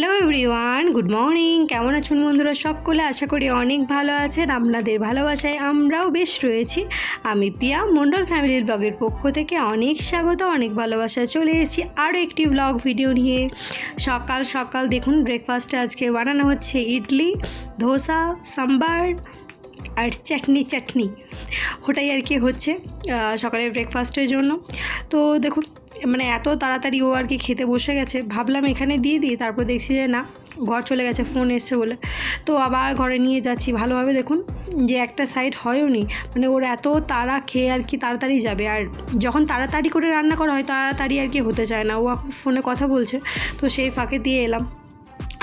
Hello everyone good morning কেমন আছেন বন্ধুরা? সকলে আশা করি অনেক ভালো আছেন। আপনাদের ভালোবাসায় আমরাও বেশ রয়েছি। আমি পিয়া মন্ডল ফ্যামিলির ব্লগের পক্ষ থেকে অনেক স্বাগত, অনেক ভালোবাসায় চলে এসেছি আরও একটি ব্লগ ভিডিও নিয়ে। সকাল সকাল দেখুন ব্রেকফাস্টে আজকে বানানো হচ্ছে ইডলি, ধোসা, সাম্বার আর চাটনি চাটনি। ওটাই আর কি হচ্ছে সকালের ব্রেকফাস্টের জন্য। তো দেখুন মানে এত তাড়াতাড়ি ও আর কি খেতে বসে গেছে। ভাবলাম এখানে দিয়ে দিই, তারপর দেখছি যে না, ঘর চলে গেছে ফোন এসছে বলে। তো আবার ঘরে নিয়ে যাচ্ছি। ভালোভাবে দেখুন যে একটা সাইড হয়ও নি। মানে ওর এত তাড়া খেয়ে আর কি তাড়াতাড়ি যাবে। আর যখন তাড়াতাড়ি করে রান্না করা হয়, তাড়াতাড়ি আর কি হতে চায় না। ও এখন ফোনে কথা বলছে, তো সেই ফাঁকে দিয়ে এলাম।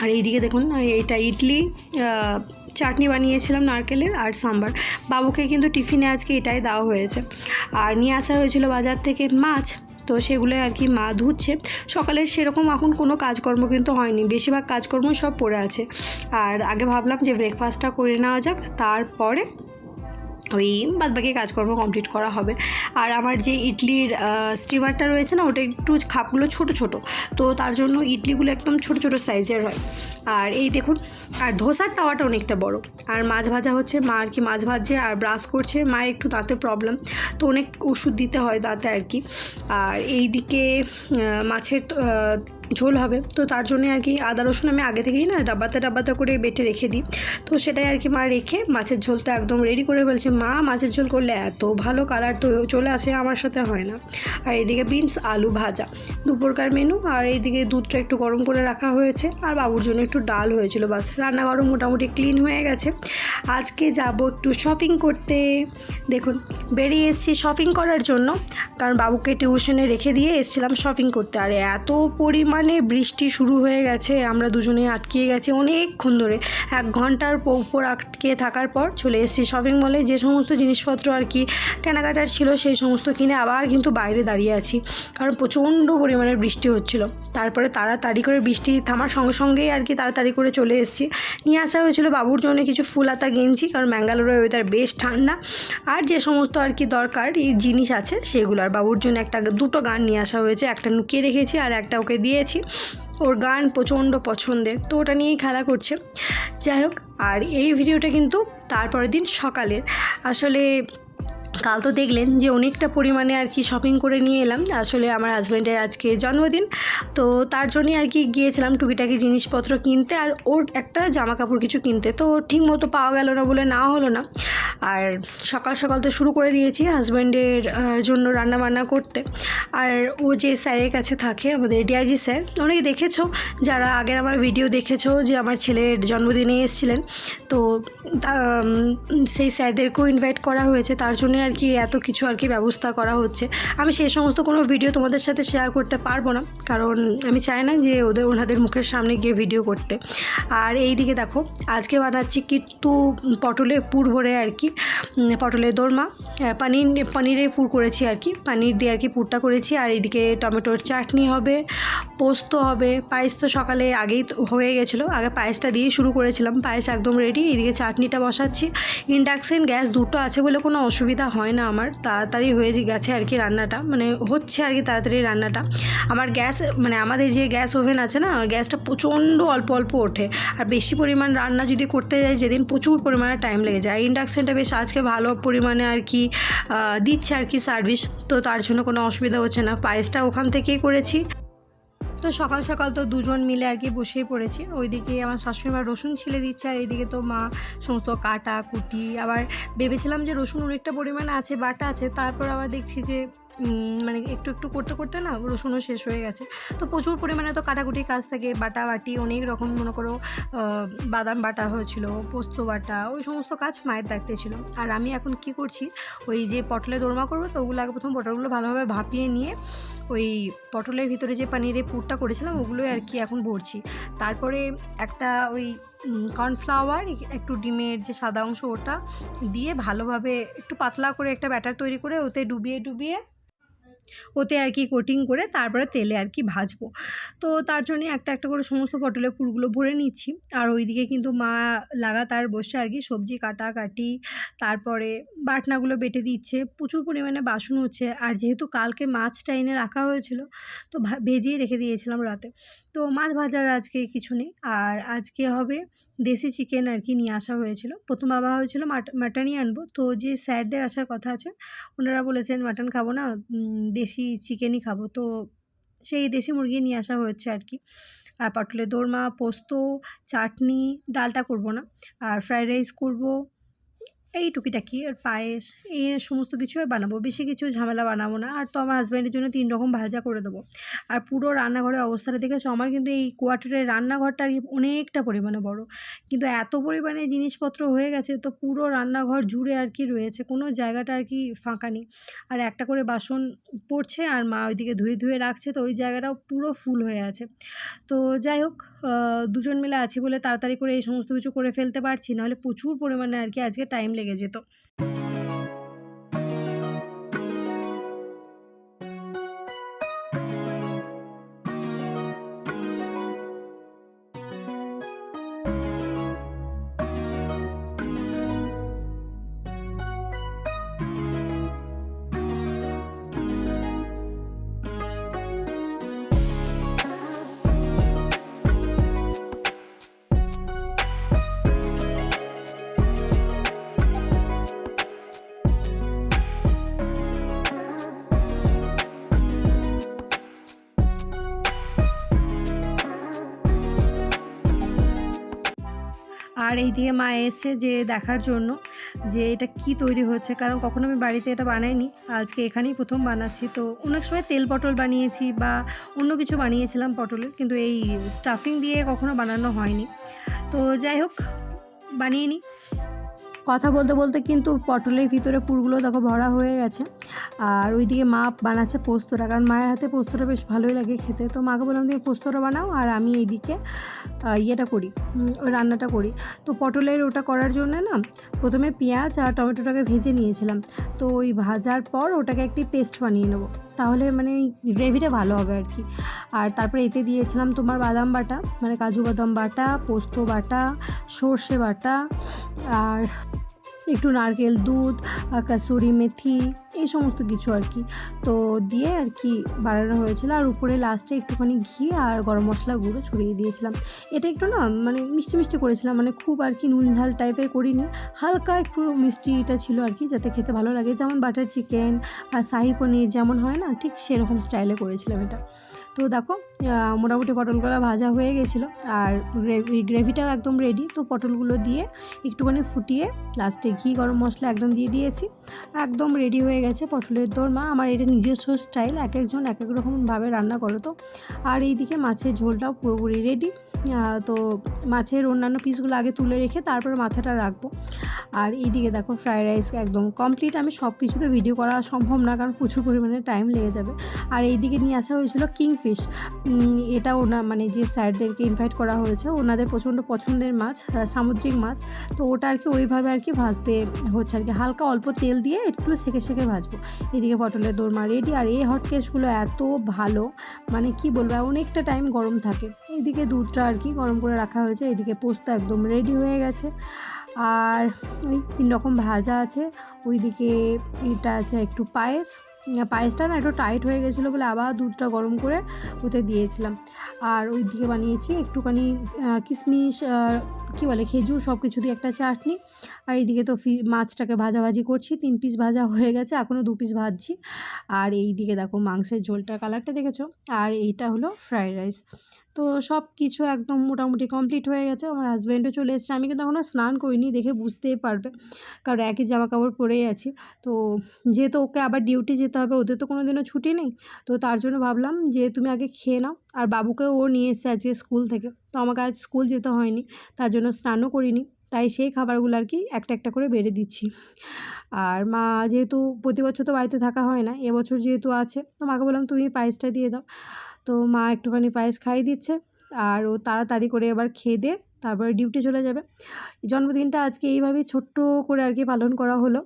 আর এইদিকে দেখুন এইটা ইডলি চাটনি বানিয়েছিলাম নারকেলের আর সাম্বার। বাবুকে কিন্তু টিফিনে আজকে এটাই দেওয়া হয়েছে। আর নিয়ে আসা হয়েছিল বাজার থেকে মাছ। তো সেগুলো আর কি মা ধুচ্ছে। সকালের সেরকম এখন কোনো কাজকর্ম কিন্তু হয়নি। বেশিরভাগ কাজকর্ম সব পড়ে আছে। আর আগে ভাবলাম যে ব্রেকফাস্টটা করে নেওয়া যাক, তারপরে ওই বাদবাকি কাজকর্ম কমপ্লিট করা হবে। আর আমার যে ইডলির স্টিমারটা রয়েছে না, ওটা একটু খাপগুলো ছোট ছোট। তো তার জন্য ইডলিগুলো একদম ছোট ছোট সাইজের হয়। আর এই দেখুন, আর ধোসার তাওয়াটা অনেকটা বড়। আর মাছ ভাজা হচ্ছে, মা আর কি মাছ ভাজছে আর ব্রাশ করছে মায়ের একটু দাঁতে প্রবলেম তো অনেক ওষুধ দিতে হয় দাঁতে আর কি। আর এই দিকে মাছের ঝোল হবে। তো তার জন্য আর কি আদা, রসুন আমি আগে থেকেই না ডাব্বাতে ডাব্বাতে করে বেটে রেখে দিই। তো সেটাই আর কি মা রেখে মাছের ঝোলটা একদম রেডি করে ফেলছে। মা মাছের ঝোল করলে এত ভালো কালার তো চলে আসে, আমার সাথে হয় না। আর এইদিকে বিনস আলু ভাজা, দুপুরকার মেনু আর এইদিকে দুধটা একটু গরম করে রাখা হয়েছে। আর বাবুর জন্য একটু ডাল হয়েছিল বাস। রান্নাঘরও মোটামুটি ক্লিন হয়ে গেছে। আজকে যাব একটু শপিং করতে। দেখুন, বেরিয়ে এসেছি শপিং করার জন্য। কারণ বাবুকে টিউশনে রেখে দিয়ে এসেছিলাম শপিং করতে। আর এত পরিমাণে বৃষ্টি শুরু হয়ে গেছে, আমরা দুজনে আটকিয়ে গেছি অনেকক্ষণ ধরে। এক ঘণ্টার উপর আটকে থাকার পর চলে এসেছি শপিং মলে যে সমস্ত জিনিসপত্র আর কি কেনাকাটার ছিল সেই সমস্ত কিনে আবার কিন্তু বাইরে দাঁড়িয়ে আছি। কারণ প্রচণ্ড পরিমাণে বৃষ্টি হচ্ছিল। তারপরে তাড়াতাড়ি করে বৃষ্টি থামার সঙ্গে সঙ্গেই আর কি তাড়াতাড়ি করে চলে এসেছি। নিয়ে আসা হয়েছিল বাবুর জন্য কিছু ফুল হাতা গেঞ্জি, কারণ ব্যাঙ্গালোরের ওয়েদার বেশ ঠান্ডা। আর যে সমস্ত আর কি দরকার, এই জিনিস আছে সেগুলো। আর বাবুর জন্য একটা দুটো গান নিয়ে আসা হয়েছে, একটা লুকিয়ে রেখেছি আর একটা ওকে দিয়েছি ওর গান প্রচণ্ড পছন্দের, তো ওটা নিয়েই খেলা করছে। যাই হোক, আর এই ভিডিওটা কিন্তু তারপরের দিন সকালের। আসলে কাল তো দেখলেন যে অনেকটা পরিমাণে আর কি শপিং করে নিয়ে এলাম। আসলে আমার হাজব্যান্ডের আজকে জন্মদিন। তো তার জন্যই আর কি গিয়েছিলাম টুকিটাকি জিনিসপত্র কিনতে আর ওর একটা জামা কাপড় কিছু কিনতে। তো ঠিক মতো পাওয়া গেল না বলে না হলো না। আর সকাল সকাল তো শুরু করে দিয়েছি হাজব্যান্ডের জন্য রান্না বান্না করতে। আর ও যে স্যারের কাছে থাকে, আমাদের ডিআইজি স্যার, অনেকে দেখেছ? যারা আগের আমার ভিডিও দেখেছ যে আমার ছেলের জন্মদিনে এসেছিলেন। তো সেই স্যারদেরকেও ইনভাইট করা হয়েছে। তার জন্য আর কি, এত কিছু আর কি ব্যবস্থা করা হচ্ছে। আমি সেই সমস্ত কোনো ভিডিও তোমাদের সাথে শেয়ার করতে পারব না। কারণ আমি চাই না যে ওদের, ওনাদের মুখের সামনে গিয়ে ভিডিও করতে। আর এই দিকে দেখো, আজকে বানাচ্ছি কিন্তু পটলে পুর ভরে আর কি পটলের দোরমা। পানির, পনিরের পুর করেছি আর কি, পানির দিয়ে আর কি পুরটা করেছি। আর এইদিকে টমেটোর চাটনি হবে, পোস্ত হবে, পায়েস তো সকালে আগেই হয়ে গেছিল। আগে পায়েসটা দিয়ে শুরু করেছিলাম, পায়েস একদম রেডি এইদিকে চাটনিটা বসাচ্ছি। ইন্ডাকশান গ্যাস দুটো আছে বলে কোনো অসুবিধা হয় না আমার। তাড়াতাড়ি হয়ে গেছে আর কি রান্নাটা। মানে হচ্ছে আর কি তাড়াতাড়ি রান্নাটা। আমার গ্যাস মানে আমাদের যে গ্যাস ওভেন আছে না গ্যাসটা প্রচণ্ড অল্প অল্প ওঠে। আর বেশি পরিমাণ রান্না যদি করতে যাই, যেদিন প্রচুর পরিমাণে টাইম লেগে যায়। ইন্ডাকশানটা বেশ আজকে ভালো পরিমাণে আর কি দিচ্ছে আর কি সার্ভিস তো তার জন্য কোনো অসুবিধা হচ্ছে না। পায়েসটা ওখান থেকেই করেছি। তো সকাল সকাল তো দুজন মিলে আর কি বসেই পড়েছি। ওইদিকে আমার শাশুড়ি মা রসুন ছিলে দিচ্ছে আর এইদিকে তো মা সমস্ত কাটা, কুটি, আবার ভেবেছিলাম যে রসুন অনেকটা পরিমাণে আছে, বাটা আছে, তারপর আবার দেখছি যে মানে একটু একটু করতে করতে না রসুনও শেষ হয়ে গেছে। তো প্রচুর পরিমাণে তো কাটাকুটি কাজ থাকে, বাটা, বাটি, অনেক রকম মনে করো বাদাম বাটা হয়েছিল, পোস্ত বাটা, ওই সমস্ত কাজ মায়ের দায়িত্বে ছিল। আর আমি এখন কি করছি, ওই যে পটলে দোরমা করব তো ওগুলো আগে প্রথম পটলগুলো ভালোভাবে ভাপিয়ে নিয়ে ওই পটলের ভিতরে যে পানিরের পুরটা করেছিলাম ওগুলোই আর কি এখন ভরছি। তারপরে একটা ওই কর্নফ্লাওয়ার, একটু ডিমের যে সাদা অংশ ওটা দিয়ে ভালোভাবে একটু পাতলা করে একটা ব্যাটার তৈরি করে ওতে ডুবিয়ে ডুবিয়ে ওতে আর কি কোটিং করে তারপরে তেলে আর কি ভাজবো। তো তার জন্য একটা একটা করে সমস্ত পটলের পুরগুলো ভরে নিচ্ছি। আর ওইদিকে কিন্তু মা লাগাতার বসে আর কি, সবজি কাটা কাটি তারপরে বাটনাগুলো বেটে দিচ্ছে। প্রচুর পরিমাণে বাসন হচ্ছে। আর যেহেতু কালকে মাছটা এনে রাখা হয়েছিল, তো ভেজিয়ে রেখে দিয়েছিলাম রাতে। তো মাছ ভাজার আজকে কিছু নেই। আর আজকে হবে দেশি চিকেন আর কি নিয়ে আসা হয়েছিল। প্রথম বাবা হয়েছিল মাটনই আনব। তো যে স্যারদের আসার কথা আছে, ওনারা বলেছেন মাটন খাব না দেশি চিকেনই খাব। তো সেই দেশি মুরগি নিয়ে আসা হয়েছে আর কি আর পটলের দোরমা, পোস্ত, চাটনি, ডালটা করব না। আর ফ্রাইড রাইস করব এই টুকিটাকি, আর পায়েস এই সমস্ত কিছু বানাবো। বেশি কিছু ঝামেলা বানাবো না। আর তো আমার হাজব্যান্ডের জন্য তিন রকম ভাজা করে দেবো। আর পুরো রান্নাঘরের অবস্থাটা দেখেছ? আমার কিন্তু এই কোয়ার্টারের রান্নাঘরটা আর কি অনেকটা পরিমাণে বড়। কিন্তু এত পরিমাণে জিনিসপত্র হয়ে গেছে, তো পুরো রান্নাঘর জুড়ে আর কি রয়েছে। কোনো জায়গাটা আর কি ফাঁকা নেই। আর একটা করে বাসন পড়ছে, আর মা ওইদিকে ধুয়ে ধুয়ে রাখছে, তো ওই জায়গাটাও পুরো ফুল হয়ে আছে। তো যাই হোক দুজন মিলে আছি বলে তাড়াতাড়ি করে এই সমস্ত কিছু করে ফেলতে পারছি। নাহলে প্রচুর পরিমাণে আর কি আজকে টাইম লেগে যেত আর এই দিকে মা এসছে যে দেখার জন্য যে এটা কি তৈরি হচ্ছে। কারণ কখনো আমি বাড়িতে এটা বানাইনি। আজকে এখানেই প্রথম বানাচ্ছি। তো অনেক সময় তেল পটল বানিয়েছি বা অন্য কিছু বানিয়েছিলাম পটলের, কিন্তু এই স্টাফিং দিয়ে কখনো বানানো হয়নি। তো যাই হোক, বানিয়ে নিই কথা বলতে বলতে কিন্তু পটলের ভিতরে পুরগুলো দেখো ভরা হয়ে গেছে। আর ওইদিকে মা বানাচ্ছে পোস্তটা, কারণ মায়ের হাতে পোস্তটা বেশ ভালোই লাগে খেতে। তো মাকে বললাম, তুমি পোস্তটা বানাও আর আমি এইদিকে ইয়েটা করি ওই রান্নাটা করি। তো পটলের ওটা করার জন্য না, প্রথমে পেঁয়াজ আর টমেটোটাকে ভেজে নিয়েছিলাম। তো ওই ভাজার পর ওটাকে একটি পেস্ট বানিয়ে নেব। তাহলে মানে গ্রেভিটা ভালো হবে আর কি। আর তারপরে এতে দিয়েছিলাম তোমার বাদাম বাটা মানে কাজু বাদাম বাটা, পোস্ত বাটা, সর্ষে বাটা আর একটু নারকেল দুধ কাসুরি মেথি, এই সমস্ত কিছু আর কি। তো দিয়ে আর কি বানানো হয়েছিল। আর উপরে লাস্টে একটুখানি ঘি আর গরম মশলা গুঁড়ো ছড়িয়ে দিয়েছিলাম। এটা একটু না মানে মিষ্টি মিষ্টি করেছিলাম। মানে খুব আর কি নুন ঝাল টাইপের করিনি। হালকা একটু মিষ্টিটা ছিল আর কি, যাতে খেতে ভালো লাগে। যেমন বাটার চিকেন বা শাহি পনির যেমন হয় না, ঠিক সেরকম স্টাইলে করেছিলাম এটা। তো দেখো মোটামুটি পটলগুলো ভাজা হয়ে গেছিল। আর গ্রেভি গ্রেভিটাও একদম রেডি তো পটলগুলো দিয়ে একটুখানি ফুটিয়ে লাস্টে ঘি, গরম মশলা একদম দিয়ে দিয়েছি। একদম রেডি হয়ে গেছে পটলের দোরমা। আমার এটা নিজস্ব স্টাইল এক একজন এক এক রকমভাবে রান্না করো তো। আর এইদিকে মাছের ঝোলটাও পুরোপুরি রেডি তো মাছের অন্যান্য পিসগুলো আগে তুলে রেখে তারপরে মাথাটা রাখব। আর এইদিকে দেখো ফ্রায়েড রাইস একদম কমপ্লিট আমি সব কিছু তো ভিডিও করা সম্ভব না, কারণ প্রচুর পরিমাণে টাইম লেগে যাবে। আর এইদিকে নিয়ে আসা হয়েছিল কিংফিশ এটা ওনা মানে যে স্যারদেরকে ইনভাইট করা হয়েছে, ওনাদের প্রচণ্ড পছন্দের মাছ সামুদ্রিক মাছ, তো ওটা আর কি ওইভাবে আর কি ভাজতে হচ্ছে আর কি হালকা অল্প তেল দিয়ে একটু সেকে সেকে ভাজবো। এদিকে পটলের দোরমা রেডি আর এই হট কেসগুলো এত ভালো মানে কি বলব অনেকটা টাইম গরম থাকে। এইদিকে দুধটা আর কি গরম করে রাখা হয়েছে, এদিকে পোস্ত একদম রেডি হয়ে গেছে। আর ওই তিন রকম ভাজা আছে, ওইদিকে এটা আছে একটু পায়েস পায়েসটা না একটু টাইট হয়ে গেছিল বলে আবার দুধটা গরম করে ওতে দিয়েছিলাম। আর ওই দিকে বানিয়েছি একটুখানি কিশমিশ কি বলে, খেজুর সব কিছু দিয়ে একটা চাটনি। আর এইদিকে তো ফি, মাছটাকে ভাজাভাজি করছি, তিন পিস ভাজা হয়ে গেছে এখনও দু পিস ভাজছি। আর এই দিকে দেখো মাংসের ঝোলটার কালারটা দেখেছ? আর এইটা হলো ফ্রায়েড রাইস তো সব কিছু একদম মোটামুটি কমপ্লিট হয়ে গেছে। আমার হাজব্যান্ডও চলে এসেছে। আমি কিন্তু এখনও স্নান করিনি, দেখে বুঝতেই পারবে। কারণ একই জামা কাপড় পরেই আছি। তো যেহেতু ওকে আবার ডিউটি যেতে হবে, ওদের তো কোনো দিনও ছুটি নেই। তো তার জন্য ভাবলাম যে তুমি আগে খেয়ে নাও। আর বাবুকেও ও নিয়ে এসছে আজকে স্কুল থেকে। তো আমাকে আজ স্কুল যেতে হয়নি। তার জন্য স্নানও করিনি। তাই সেই খাবারগুলো আর কি একটা একটা করে বেড়ে দিচ্ছি। আর মা যেহেতু প্রতি বছর তো বাড়িতে থাকা হয় না, এবছর যেহেতু আছে, তো মাকে বললাম, তুমি পায়েসটা দিয়ে দাও। তো মা একটুখানি পায়েস খাইয়ে দিচ্ছে আর ও তাড়াতাড়ি করে এবার খেয়ে দিয়ে তারপরে ডিউটি চলে যাবে। জন্মদিনটা আজকে এইভাবেই ছোট্ট করে আর কি পালন করা হলো।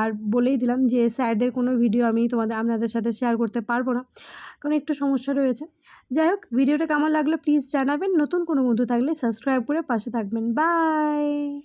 আর বলেই দিলাম যে স্যারদের কোনো ভিডিও আমি তোমাদের, আপনাদের সাথে শেয়ার করতে পারব না। কারণ একটু সমস্যা রয়েছে। যাই হোক, ভিডিওটা কেমন লাগল প্লিজ জানাবেন। নতুন কোনো বন্ধু থাকলে সাবস্ক্রাইব করে পাশে থাকবেন। বাই